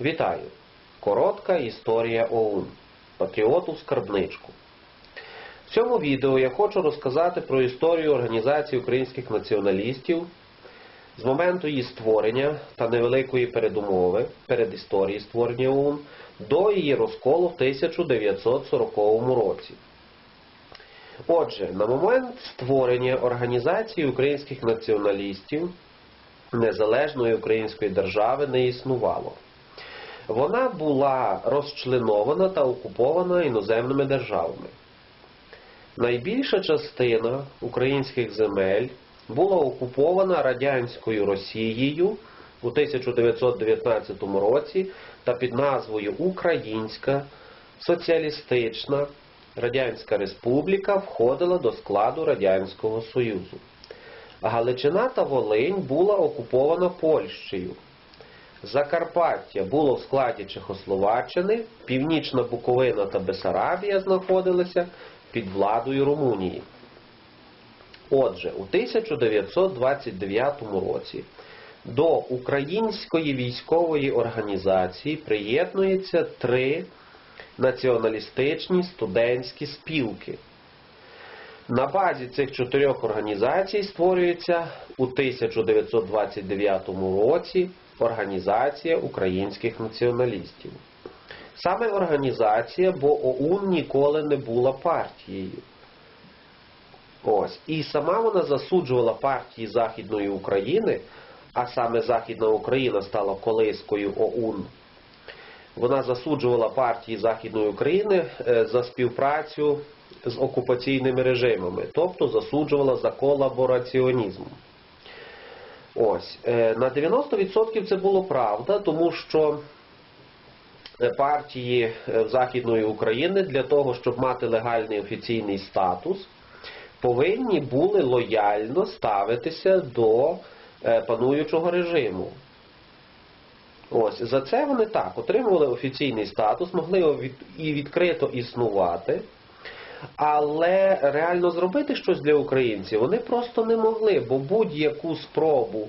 Вітаю! Коротка історія ОУН. Патріоту скарбничку. В цьому відео я хочу розказати про історію Організації українських націоналістів з моменту її створення та невеликої передумови перед історії створення ОУН до її розколу в 1940 році. Отже, на момент створення Організації українських націоналістів незалежної української держави не існувало. Вона була розчленована та окупована іноземними державами. Найбільша частина українських земель була окупована радянською Росією у 1919 році та під назвою Українська Соціалістична Радянська Республіка входила до складу Радянського Союзу. Галичина та Волинь була окупована Польщею. Закарпаття було в складі Чехословаччини, Північна Буковина та Бесарабія знаходилися під владою Румунії. Отже, у 1929 році до Української військової організації приєднується три націоналістичні студентські спілки. На базі цих чотирьох організацій створюється у 1929 році Організація українських націоналістів. Саме організація, бо ОУН ніколи не була партією. Ось. І сама вона засуджувала партії Західної України, а саме Західна Україна стала колискою ОУН. Вона засуджувала партії Західної України за співпрацю з окупаційними режимами, тобто засуджувала за колабораціонізм. Ось. На 90% це було правда, тому що партії Західної України для того, щоб мати легальний офіційний статус, повинні були лояльно ставитися до пануючого режиму. Ось, За це вони так отримували офіційний статус, могли і відкрито існувати, але реально зробити щось для українців вони просто не могли, бо будь-яку спробу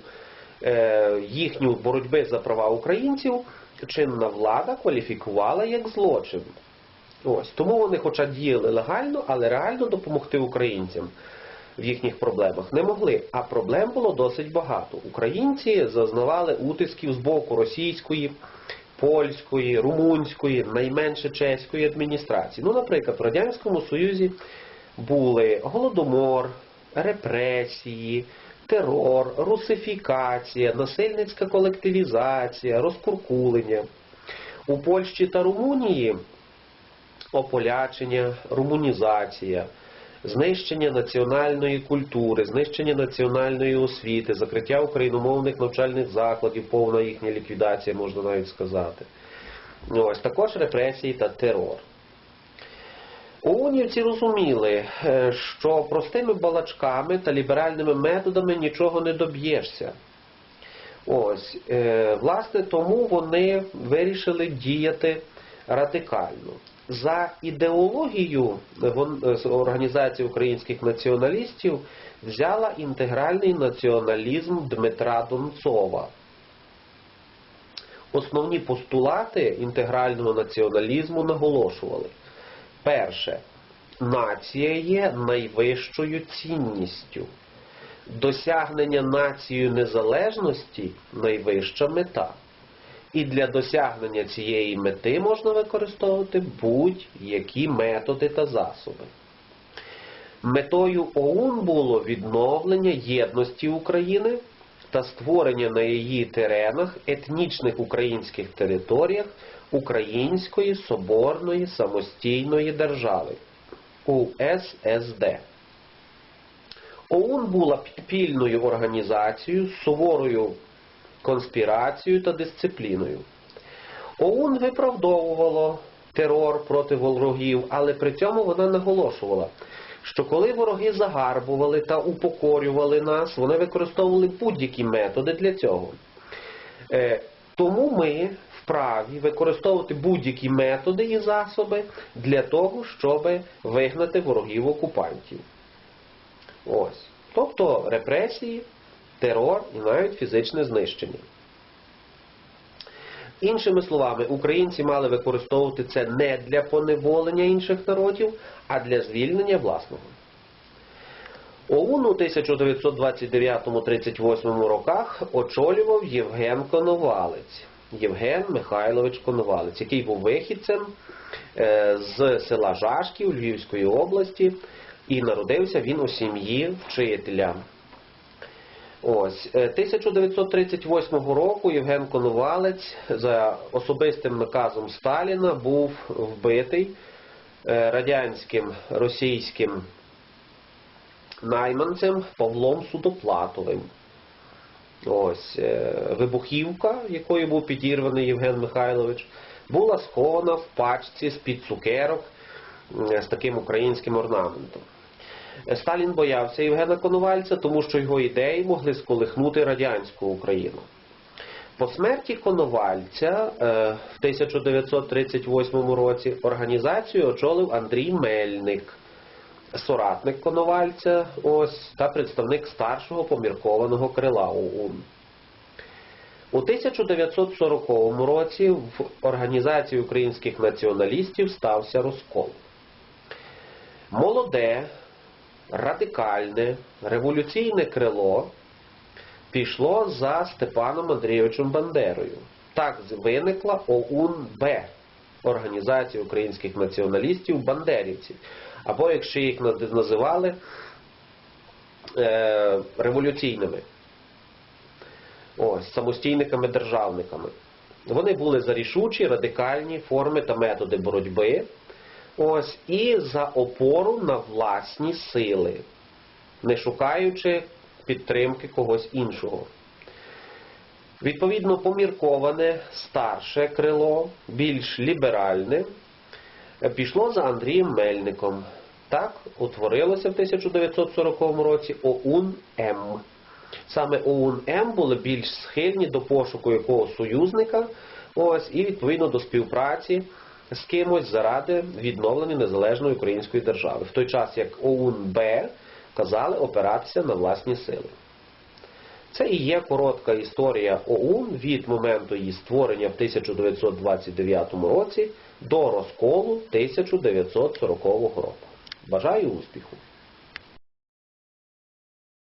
е, їхню боротьби за права українців чинна влада кваліфікувала як злочин. Ось, Тому вони хоча діяли легально, але реально допомогти українцям в їхніх проблемах не могли. А проблем було досить багато. Українці зазнавали утисків з боку російської, польської, румунської, найменше чеської адміністрації. Ну, наприклад, в Радянському Союзі були голодомор, репресії, терор, русифікація, насильницька колективізація, розкуркулення. У Польщі та Румунії ополячення, румунізація знищення національної культури, знищення національної освіти, закриття україномовних навчальних закладів, повна їхня ліквідація, можна навіть сказати. Ось також репресії та терор. ОУНівці розуміли, що простими балачками та ліберальними методами нічого не доб'єшся. Ось, власне, тому вони вирішили діяти радикально. За ідеологію Організації українських націоналістів взяла інтегральний націоналізм Дмитра Донцова. Основні постулати інтегрального націоналізму наголошували. Перше. Нація є найвищою цінністю. Досягнення нацією незалежності найвища мета. І для досягнення цієї мети можна використовувати будь-які методи та засоби. Метою ОУН було відновлення єдності України та створення на її теренах етнічних українських територіях Української Соборної самостійної держави УССД. ОУН була підпільною організацією з суворою конспірацією та дисципліною. ОУН виправдовувало терор проти ворогів, але при цьому вона наголошувала, що коли вороги загарбували та упокорювали нас, вони використовували будь-які методи для цього. Тому ми вправі використовувати будь-які методи і засоби для того, щоб вигнати ворогів окупантів. Ось. Тобто репресії терор і навіть фізичне знищення. Іншими словами, українці мали використовувати це не для поневолення інших народів, а для звільнення власного. ОУН у 1929-38 роках очолював Євген Коновалець. Євген Михайлович Коновалець, який був вихідцем е, з села Жашків Львівської області, і народився він у сім'ї вчителя. Ось е, 1938 року Євген Коновалець за особистим наказом Сталіна був вбитий е, радянським російським найманцем Павлом Судоплатовим. Ось е, вибухівка, якою був підірваний Євген Михайлович, була схована в пачці з-під цукерок е, з таким українським орнаментом. Е, Сталін боявся Євгена Коновальця, тому що його ідеї могли сколихнути радянську Україну. По смерті Коновальця е, в 1938 році організацію очолив Андрій Мельник, соратник Коновальця ось, та представник старшого поміркованого крила ОУН. У 1940 році в Організації українських націоналістів стався розкол. Молоде, радикальне, революційне крило пішло за Степаном Андрійовичем Бандерою. Так виникла ОУН-Б Організація українських націоналістів Бандерівців. Або, якщо їх називали е, революційними, ось, самостійниками-державниками. Вони були за рішучі, радикальні форми та методи боротьби, ось, і за опору на власні сили, не шукаючи підтримки когось іншого. Відповідно, помірковане старше крило, більш ліберальне, пішло за Андрієм Мельником. Так утворилося в 1940 році ОУН-М. Саме ОУН-М були більш схильні до пошуку якогось союзника, ось, і відповідно до співпраці з кимось заради відновлення незалежної української держави. В той час як ОУН-Б казали опиратися на власні сили. Це і є коротка історія ОУН від моменту її створення в 1929 році до розколу 1940 року. Бажаю успіху!